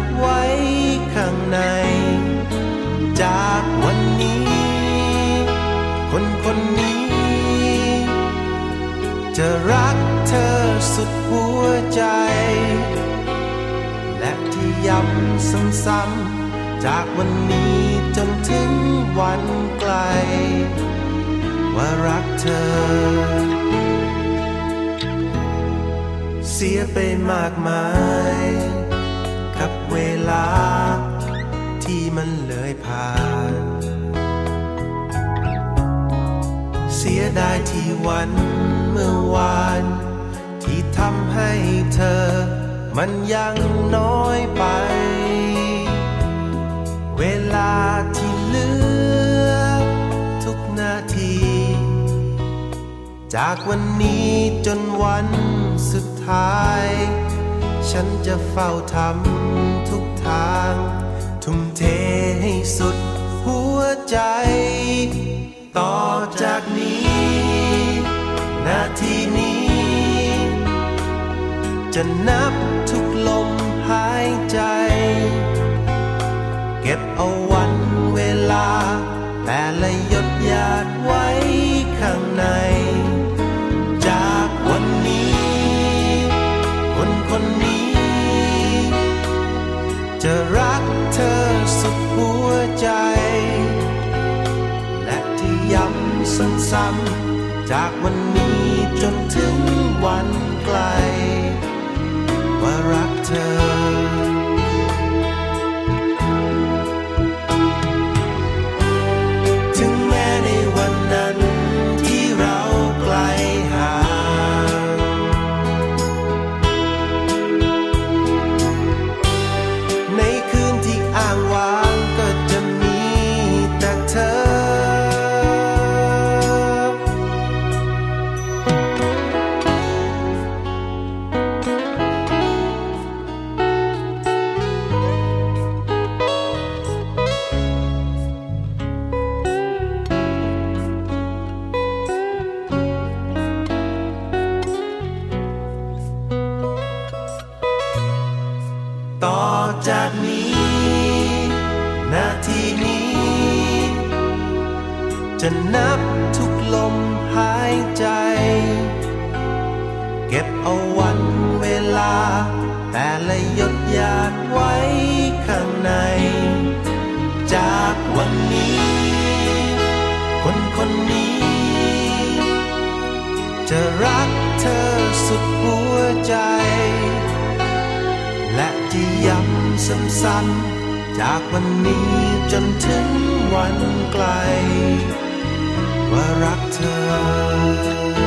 ดไว้ข้างใน จากวันนี้ คนคนนี้ จะรักเธอสุดหัวใจ และที่ย้ำซ้ำๆจากวันนี้จนถึงวันไกล ว่ารักเธอเสียไปมากมาย เวลา ที่มันเลยผ่าน เสียดายที่วันเมื่อวาน ที่ทำให้เธอ มันยังน้อยไป เวลาที่เหลือ ทุกนาที จากวันนี้จนวันสุดท้าย ฉันจะเฝ้าทำ ทุกทาง ทุ่มเทให้สุดหัวใจ ต่อจากนี้ นาทีนี้ จะนับทุกลมหายใจ จะรักเธอสุดหัวใจ และที่ย้ำซ้ำๆจากวันนี้จนถึงวันไกล ว่ารักเธอ จะนับทุกลมหายใจ เก็บเอาวันเวลา แต่ละหยดหยาดไว้ข้างใน จากวันนี้ คนคนนี้ จะรักเธอสุดหัวใจ และจะย้ำซ้ำๆจากวันนี้จนถึงวันไกล ว่ารักเธอ